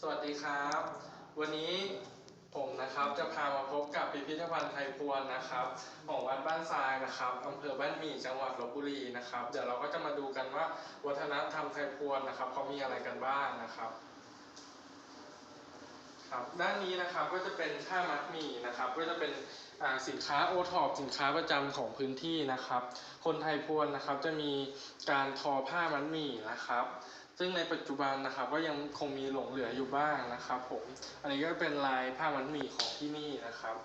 สวัสดีครับ วันนี้ผมนะครับจะพามาพบกับพิพิธภัณฑ์ไทยพวนนะครับ ของวัดบ้านทรายนะครับอำเภอบ้านหมี่จังหวัดลบบุรีนะครับ เดี๋ยวเราก็จะมาดูกันว่าวัฒนธรรมไทยพวนนะครับเขามีอะไรกันบ้างนะครับครับด้านนี้นะครับก็จะเป็นผ้ามัดหมี่นะครับ ก็จะเป็นสินค้าโอท็อปสินค้าประจำของพื้นที่นะครับ คนไทยพวนนะครับจะมีการทอผ้ามัดหมี่นะครับ ซึ่งในปัจจุบันนะครับก็ยังคงมีหลงเหลืออยู่บ้างนะครับผม อันนี้ก็เป็นลายผ้ามัดหมี่ของที่นี่นะครับ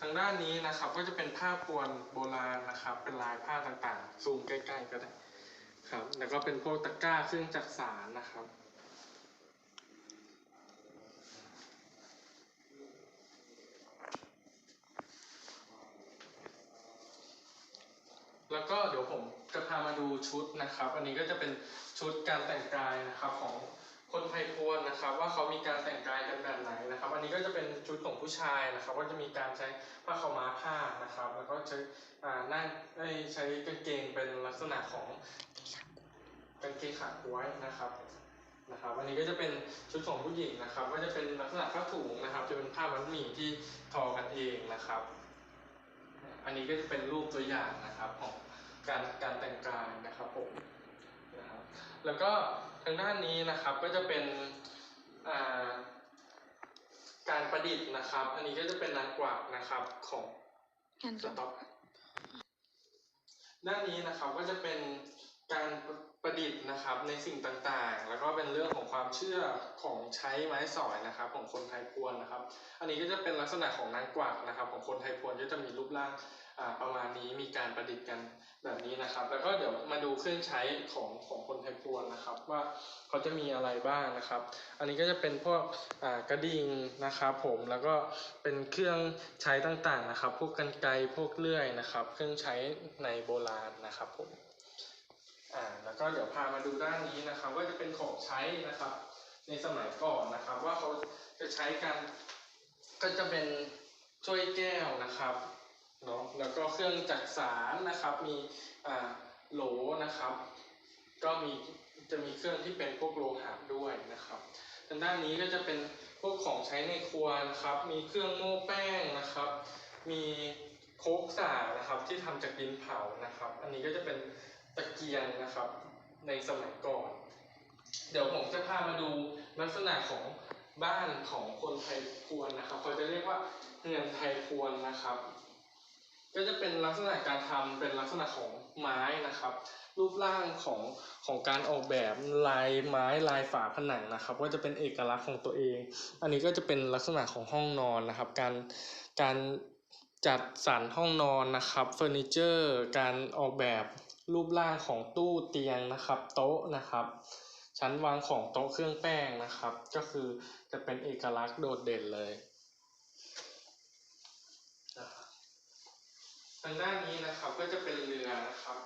ทางด้านนี้นะครับก็จะเป็นผ้าปวนโบราณนะครับ เป็นลายผ้าต่างๆ ซูมใกล้ ๆ ก็ได้ครับ แล้วก็เป็นพวกตะกร้าเครื่องจักสานนะครับ แล้วก็เดี๋ยวผมจะพามาดูชุดนะครับ อันนี้ก็จะเป็นชุดการแต่งกายนะครับของคนไทยพวนนะครับ ว่าเขามีการแต่งกายกันแบบไหนนะครับ อันนี้ก็จะเป็นชุดของผู้ชายนะครับก็จะมีการใช้ผ้าขาวม้าผ้านะครับ แล้วก็ใช้อ่านั่งเอ้ยใช้กางเกงเป็นลักษณะของกางเกงขาก้วยนะครับนะครับอันนี้ก็จะเป็นชุดของผู้หญิงนะครับ ก็จะเป็นลักษณะผ้าถุงนะครับ จะเป็นผ้ามัดหมี่ที่ทอกันเองนะครับ อันนี้ก็จะเป็นรูปตัวอย่างนะครับของการการแต่งกายนะครับผมนะครับแล้วก็ทางด้านนี้นะครับก็จะเป็นอ่าการประดิษฐ์นะครับ อันนี้ก็จะเป็นนางกวักนะครับของกันสต็อปด้านนี้นะครับก็จะเป็น การประดิษฐ์นะครับในสิ่งต่างๆ แล้วก็เป็นเรื่องของความเชื่อของใช้ไม้สอยนะครับ ของคนไทยพวนนะครับ อันนี้ก็จะเป็นลักษณะของนางกวักนะครับ ของคนไทยพวนก็จะมีรูปร่างประมาณนี้มีการประดิษฐ์กันแบบนี้นะครับ แล้วก็เดี๋ยวมาดูเครื่องใช้ของของคนไทยพวนนะครับ ว่าเขาจะมีอะไรบ้างนะครับ อันนี้ก็จะเป็นพวกกระดิ่งนะครับผมแล้วก็เป็นเครื่องใช้ต่างๆนะครับ พวกกันไกพวกเลื่อยนะครับ เครื่องใช้ในโบราณนะครับผม อ่าแล้วก็เดี๋ยวพามาดูด้านนี้นะครับว่าจะเป็นของใช้นะครับ ในสมัยก่อนนะครับ ว่าเขาจะใช้กันก็จะเป็นถ้วยแก้วนะครับเนาะแล้วก็เครื่องจักสานนะครับ มีอ่าโหลนะครับ ก็มีจะมีเครื่องที่เป็นพวกโลหะด้วยนะครับทางด้านนี้ก็จะเป็นพวกของใช้ในครัวนะครับ มีเครื่องโม่แป้งนะครับ มีโคกสานะครับที่ทำจากดินเผานะครับ อันนี้ก็จะเป็น ตะเกียงนะครับ ในสมัยก่อน เดี๋ยวผมจะพามาดูลักษณะของบ้านของคนไทยพวนนะครับเขาจะเรียกว่าเรือนไทยพวนนะครับ ก็จะเป็นลักษณะการทำเป็นลักษณะของไม้นะครับ รูปร่างของของการออกแบบลายไม้ลายฝาผนังนะครับ ก็จะเป็นเอกลักษณ์ของตัวเอง อันนี้ก็จะเป็นลักษณะของห้องนอนนะครับ การการจัดสรรห้องนอนนะครับเฟอร์นิเจอร์ การออกแบบ รูปร่างของตู้เตียงนะครับโต๊ะนะครับ ชั้นวางของโต๊ะเครื่องแป้งนะครับ ก็คือจะเป็นเอกลักษณ์โดดเด่นเลยนะครับทางด้านนี้นะครับก็จะเป็นเรือนะครับ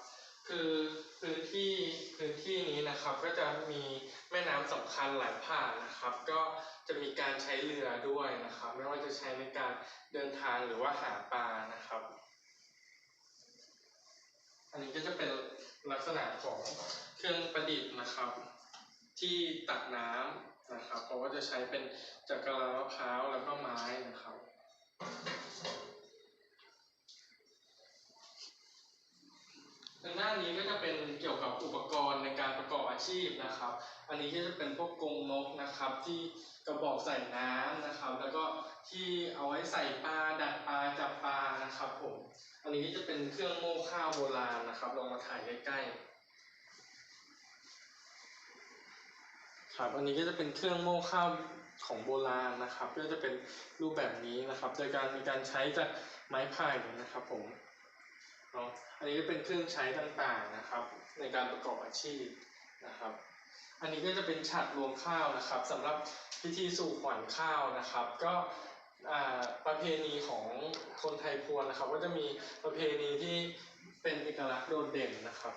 คือพื้นที่พื้นที่นี้นะครับก็จะมีแม่น้ำสำคัญไหลผ่านนะครับ ก็จะมีการใช้เรือด้วยนะครับ ไม่ว่าจะใช้ในการเดินทางหรือว่าหาปลานะครับ อันนี้ก็จะเป็นลักษณะ ของเครื่องประดิษฐ์นะครับ ที่ตักน้ำนะครับเขาก็จะใช้เป็นจักรมะพร้าวแล้วก็ไม้นะครับทางด้านนี้ก็จะเป็นเกี่ยวกับอุปกรณ์ในการประกอบอาชีพนะครับ อันนี้ก็จะเป็นพวกกรงนกนะครับ ที่กระบอกใส่น้ำนะครับ แล้วก็ที่เอาไว้ใส่ปลาดักปลาจับปลานะครับผม อันนี้ก็จะเป็นเครื่องโม่ข้าวโบราณนะครับ ลองมาถ่ายใกล้ๆ ครับ อันนี้ก็จะเป็นเครื่องโม่ข้าวของโบราณนะครับ ก็จะเป็นรูปแบบนี้นะครับ โดยการมีการใช้จากไม้ไผ่นะครับ ผมเนาะอันนี้ก็เป็นเครื่องใช้ต่างๆนะครับ ในการประกอบอาชีพนะครับ อันนี้ก็จะเป็นฉัดรวงข้าวนะครับสำหรับพิธีสู่ขวัญข้าวนะครับ ก็อ่าประเพณีของคนไทยพวนนะครับ ก็จะมีประเพณีที่เป็นเอกลักษณ์โดดเด่นนะครับ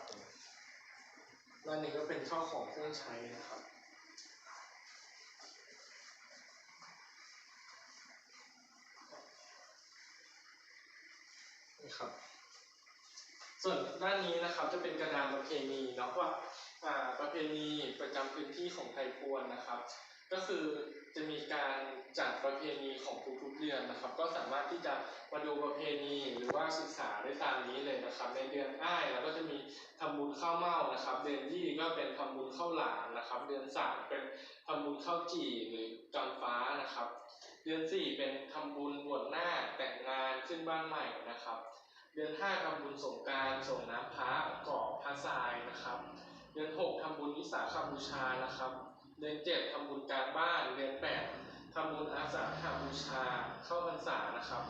ด้านนี้ก็เป็นข้าวของเครื่องใช้นะครับ ครับ ส่วนด้านนี้นะครับจะเป็นกระดานประเพณีเนาะว่าอ่าประเพณีประจำพื้นที่ของไทยพวนนะครับ ก็คือจะมีการจัดประเพณีของทุกๆเดือนนะครับ ก็สามารถที่จะมาดูประเพณีหรือว่าศึกษาได้ตามนี้เลยนะครับ ในเดือนอ้ายเราก็จะมีทำบุญข้าวเม่านะครับ เดือนยี่ก็เป็นทำบุญข้าวหลามนะครับ เดือนสามเป็นทำบุญข้าวจี่หรือกำฟ้านะครับ เดือนสี่เป็นทำบุญบวชหน้าแต่งงานขึ้นบ้านใหม่นะครับ เดือนห้าทำบุญสงการส่งน้ำพระก่อพระทรายนะครับ เดือนหกทำบุญวิสาขบูชานะครับ เดือนเจ็ดทำบุญการบ้านเดือนแปดทำบุญอาสาฬหบูชาเข้าพรรษานะครับ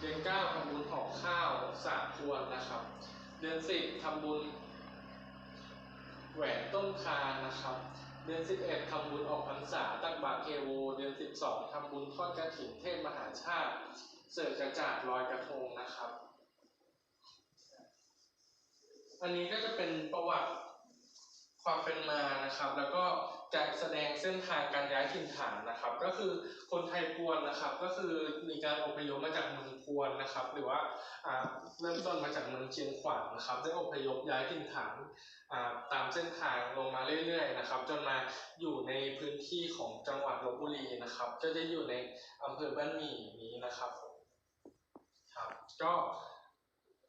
เดือนเก้าทำบุญห่อข้าวสาพวนนะครับ เดือนสิบทำบุญแหวนต้นคานนะครับ เดือนสิบเอ็ดทำบุญออกพรรษาตั้งบาตรเทโว เดือนสิบสองทำบุญทอดกระถิ่นเทศมหาชาติ เสิร์ฟกระจาดลอยกระทงนะครับ อันนี้ก็จะเป็นประวัติความเป็นมานะครับ แล้วก็ จะแสดงเส้นทางการย้ายถิ่นฐานนะครับ ก็คือคนไทยพวนนะครับ ก็คือมีการอพยพมาจากเมืองพวนนะครับ หรือว่าเริ่มต้นมาจากเมืองเชียงขวางนะครับ ได้อพยพย้ายถิ่นฐานตามเส้นทางลงมาเรื่อยๆนะครับ จนมาอยู่ในพื้นที่ของจังหวัดลบบุรีนะครับ ก็จะอยู่ในอำเภอบ้านหมี่นี้นะครับผมครับก็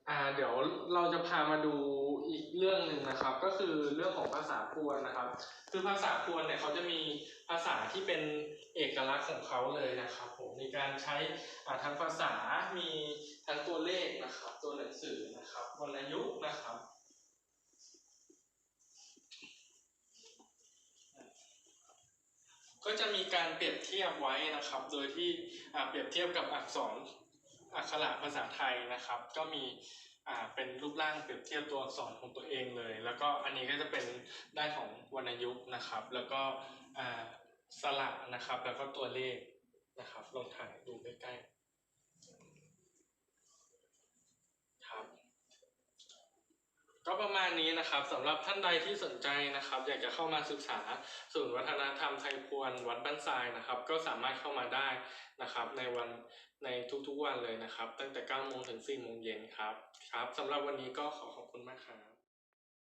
อ่าเดี๋ยวเราจะพามาดูอีกเรื่องหนึ่งนะครับ ก็คือเรื่องของภาษาพวนนะครับ คือภาษาพวนเนี่ยเขาจะมีภาษาที่เป็นเอกลักษณ์ของเขาเลยนะครับผมมีการใช้อ่าทั้งภาษามีทั้งตัวเลขนะครับ ตัวหนังสือนะครับวรรณยุกต์นะครับก็จะมีการเปรียบเทียบไว้นะครับ โดยที่อ่าเปรียบเทียบกับอักษร อักขระภาษาไทยนะครับ ก็มีอ่าเป็นรูปร่างเปรียบเทียบตัวอักษรของตัวเองเลย แล้วก็อันนี้ก็จะเป็นด้านของวรรณยุกต์นะครับ แล้วก็อ่าสระนะครับ แล้วก็ตัวเลขนะครับลองถ่ายดูใกล้ๆครับ ก็ประมาณนี้นะครับสำหรับท่านใดที่สนใจนะครับ อยากจะเข้ามาศึกษาศูนย์วัฒนธรรมไทยพวนวัดบ้านทรายนะครับ ก็สามารถเข้ามาได้นะครับ ในวันในทุกๆวันเลยนะครับ ตั้งแต่9โมงถึง4โมงเย็นครับครับสำหรับวันนี้ก็ขอขอบคุณมากครับ